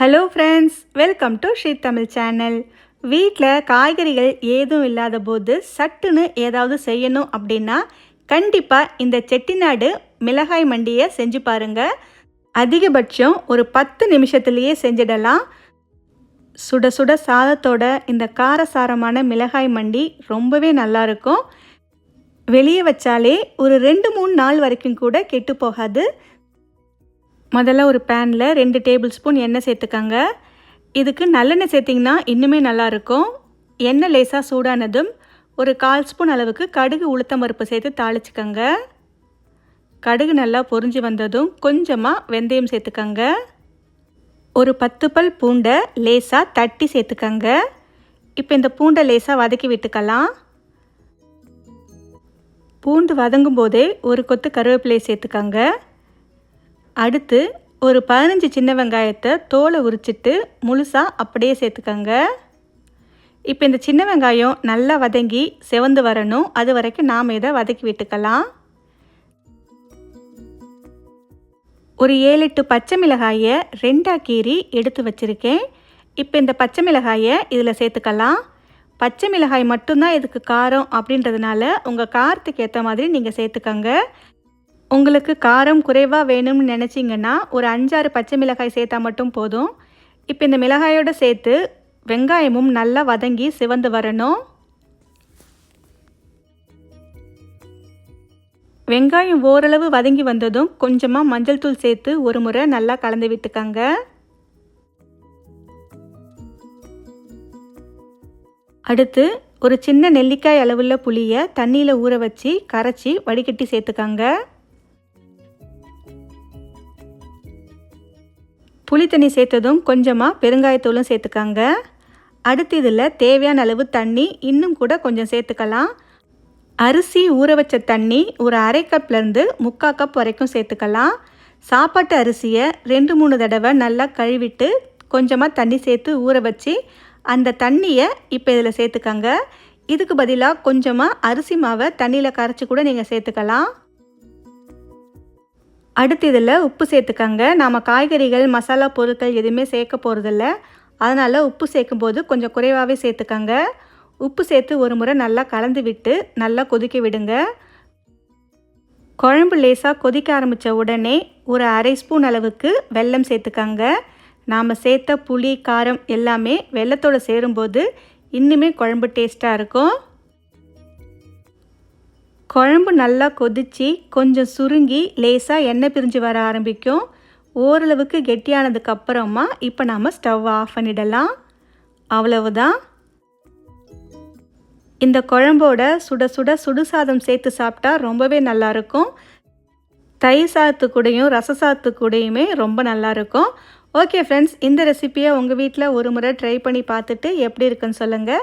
Hello friends welcome to Sri Tamil channel வீட்டில் காய்கறிகள் ஏதும் இல்லாத போது சட்டுன்னு ஏதாவது செய்யணும் அப்படின்னா கண்டிப்பாக இந்த செட்டிநாடு மிளகாய் மண்டியை செஞ்சு பாருங்க. அதிகபட்சம் ஒரு பத்து நிமிஷத்துலேயே செஞ்சிடலாம். சுட சுட சாதத்தோட இந்த காரசாரமான மிளகாய் மண்டி ரொம்பவே நல்லா இருக்கும். வெளியே வச்சாலே ஒரு ரெண்டு மூணு நாள் வரைக்கும் கூட கெட்டு போகாது. முதல்ல ஒரு பேனில் ரெண்டு டேபிள் ஸ்பூன் எண்ணெய் சேர்த்துக்கங்க. இதுக்கு நல்லெண்ணெய் சேர்த்திங்கன்னா இன்னுமே நல்லாயிருக்கும். எண்ணெய் லேசாக சூடானதும் ஒரு கால் ஸ்பூன் அளவுக்கு கடுகு உளுத்தம் பருப்பு சேர்த்து தாளிச்சுக்கங்க. கடுகு நல்லா பொரிஞ்சு வந்ததும் கொஞ்சமாக வெந்தயம் சேர்த்துக்கங்க. ஒரு பத்து பல் பூண்டை லேசாக தட்டி சேர்த்துக்கங்க. இப்போ இந்த பூண்டை லேசாக வதக்கி விட்டுக்கலாம். பூண்டு வதங்கும் போதே ஒரு கொத்து கருவேப்பிலையை சேர்த்துக்கங்க. அடுத்து ஒரு பதினஞ்சு சின்ன வெங்காயத்தை தோலை உரிச்சிட்டு முழுசாக அப்படியே சேர்த்துக்கங்க. இப்போ இந்த சின்ன வெங்காயம் நல்லா வதங்கி செவந்து வரணும். அது வரைக்கும் நாம் இதை வதக்கி விட்டுக்கலாம். ஒரு ஏழு எட்டு பச்சை மிளகாயை ரெண்டாக கீறி எடுத்து வச்சுருக்கேன். இப்போ இந்த பச்சை மிளகாயை இதில் சேர்த்துக்கலாம். பச்சை மிளகாய் மட்டும்தான் இதுக்கு காரம் அப்படின்றதுனால உங்கள் காரத்துக்கு ஏற்ற மாதிரி நீங்கள் சேர்த்துக்கங்க. உங்களுக்கு காரம் குறைவாக வேணும்னு நினச்சிங்கன்னா ஒரு அஞ்சாறு பச்சை மிளகாய் சேர்த்தா மட்டும் போதும். இப்போ இந்த மிளகாயோடு சேர்த்து வெங்காயமும் நல்லா வதங்கி சிவந்து வரணும். வெங்காயம் ஓரளவு வதங்கி வந்ததும் கொஞ்சமாக மஞ்சள் தூள் சேர்த்து ஒரு முறை நல்லா கலந்து விட்டுக்கங்க. அடுத்து ஒரு சின்ன நெல்லிக்காய் அளவுள்ள புளியை தண்ணியில் ஊற வச்சு கரைச்சி வடிகட்டி சேர்த்துக்கங்க. புளி தண்ணி சேர்த்ததும் கொஞ்சமாக பெருங்காயத்தூளும் சேர்த்துக்கங்க. அடுத்து இதில் தேவையான அளவு தண்ணி இன்னும் கூட கொஞ்சம் சேர்த்துக்கலாம். அரிசி ஊற வச்ச தண்ணி ஒரு அரை கப்லேருந்து முக்கால் கப் வரைக்கும் சேர்த்துக்கலாம். சாப்பாட்டு அரிசியை ரெண்டு மூணு தடவை நல்லா கழுவிட்டு கொஞ்சமாக தண்ணி சேர்த்து ஊற வச்சு அந்த தண்ணியை இப்போ இதில் சேர்த்துக்கங்க. இதுக்கு பதிலாக கொஞ்சமாக அரிசி மாவை தண்ணியில் கரைச்சி கூட நீங்கள் சேர்த்துக்கலாம். அடுத்து இதில் உப்பு சேர்த்துக்கங்க. நாம் காய்கறிகள் மசாலா பொருட்கள் எதுவுமே சேர்க்க போகிறதில்ல அதனால் உப்பு சேர்க்கும்போது கொஞ்சம் குறைவாகவே சேர்த்துக்கங்க. உப்பு சேர்த்து ஒரு முறை நல்லா கலந்து விட்டு நல்லா கொதிக்க விடுங்க. குழம்பு லேசாக கொதிக்க ஆரம்பித்த உடனே ஒரு அரை ஸ்பூன் அளவுக்கு வெல்லம் சேர்த்துக்கங்க. நாம் சேர்த்த புளி காரம் எல்லாமே வெள்ளத்தோடு சேரும்போது இன்னுமே குழம்பு டேஸ்ட்டாக இருக்கும். குழம்பு நல்லா கொதித்து கொஞ்சம் சுருங்கி லேசாக எண்ணெய் பிரிஞ்சு வர ஆரம்பிக்கும். ஓரளவுக்கு கெட்டியானதுக்கப்புறமா இப்போ நாம் ஸ்டவ் ஆஃப் பண்ணிடலாம். அவ்வளவுதான். இந்த குழம்போட சுட சுட சுடு சாதம் சேர்த்து சாப்பிட்டா ரொம்பவே நல்லாயிருக்கும் தயிர் சாதத்து கூடையும் ரச சாதத்து ரொம்ப நல்லாயிருக்கும் ஓகே ஃப்ரெண்ட்ஸ் இந்த ரெசிப்பியை உங்கள் வீட்டில் ஒரு முறை ட்ரை பண்ணி பார்த்துட்டு எப்படி இருக்குன்னு சொல்லுங்கள்